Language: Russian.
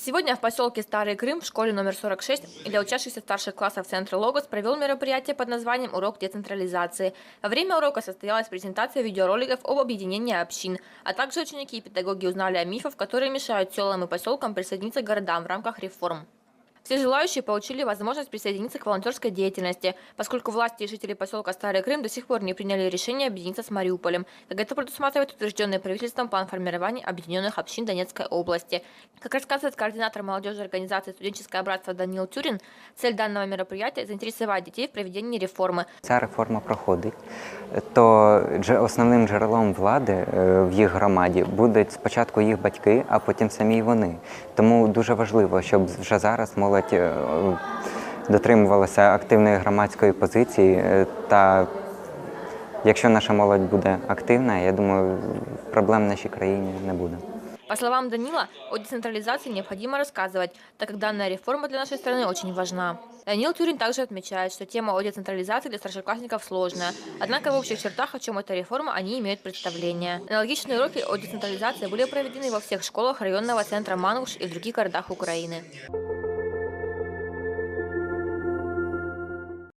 Сегодня в поселке Старый Крым в школе номер 46 для учащихся старших классов Центра Логос провел мероприятие под названием «Урок децентрализации». Во время урока состоялась презентация видеороликов об объединении общин, а также ученики и педагоги узнали о мифах, которые мешают селам и поселкам присоединиться к городам в рамках реформ. Все желающие получили возможность присоединиться к волонтерской деятельности, поскольку власти и жители поселка Старый Крым до сих пор не приняли решение объединиться с Мариуполем, как это предусматривает утвержденный правительством план формирования объединенных общин Донецкой области. Как рассказывает координатор молодежи организации «Студенческое братство» Данил Тюрин, цель данного мероприятия – заинтересовать детей в проведении реформы, Ця реформа проходить, то дже- основним джерелом влади е, в їх громаді будуть спочатку їх батьки, а потім самі вони. Тому дуже важливо, щоб вже зараз молодь е, дотримувалася активної громадської позиції. е, Та якщо наша молодь буде активна, я думаю, проблем в нашій країні не буде. По словам Данила, о децентрализации необходимо рассказывать, так как данная реформа для нашей страны очень важна. Данил Тюрин также отмечает, что тема о децентрализации для старшеклассников сложная, однако в общих чертах, о чем эта реформа, они имеют представление. Аналогичные уроки о децентрализации были проведены во всех школах районного центра Мангуш и в других городах Украины.